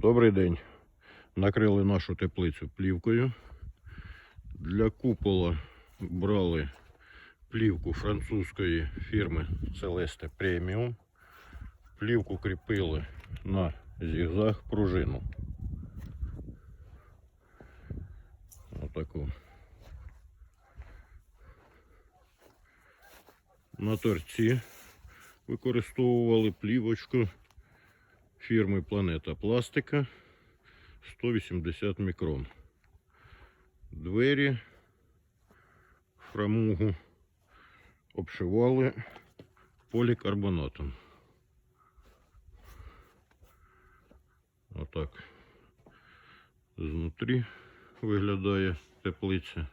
Добрий день. Накрили нашу теплицю плівкою. Для купола брали плівку французької фірми Celeste Premium. Плівку кріпили на зігзаг пружину. Отаку. На торці використовували плівочку фірми Планета Пластика 180 мікрон. Двері фрамугу обшивали полікарбонатом. Отак знутрі виглядає теплиця.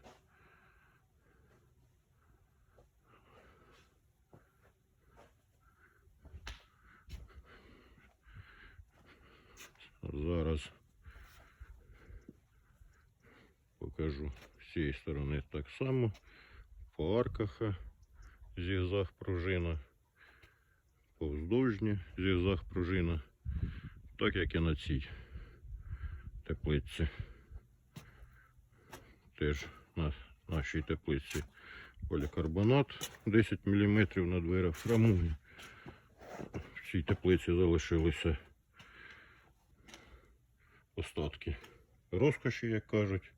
Зараз покажу з цієї сторони так само. По арках зігзаг пружина, повздовжні зігзаг пружина, так як і на цій теплиці. Теж на нашій теплиці полікарбонат 10 мм на дверях фрамуги. В цій теплиці залишилися остатки розкоші, як кажуть,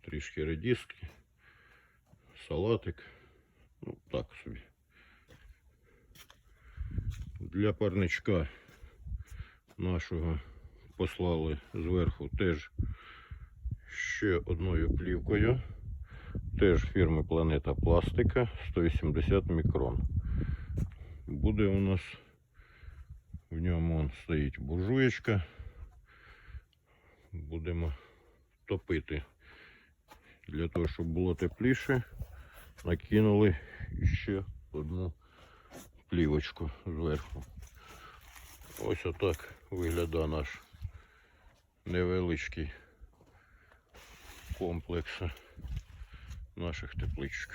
трішки редиски, салатик. Ну, так собі. Для парничка нашого послали зверху теж ще одною плівкою. Теж фірми Планета Пластика 180 мікрон. Буде у нас в ньому стоїть буржуєчка будемо топити. Для того, щоб було тепліше, накинули ще одну плівочку зверху. Ось отак виглядає наш невеличкий комплекс наших тепличок.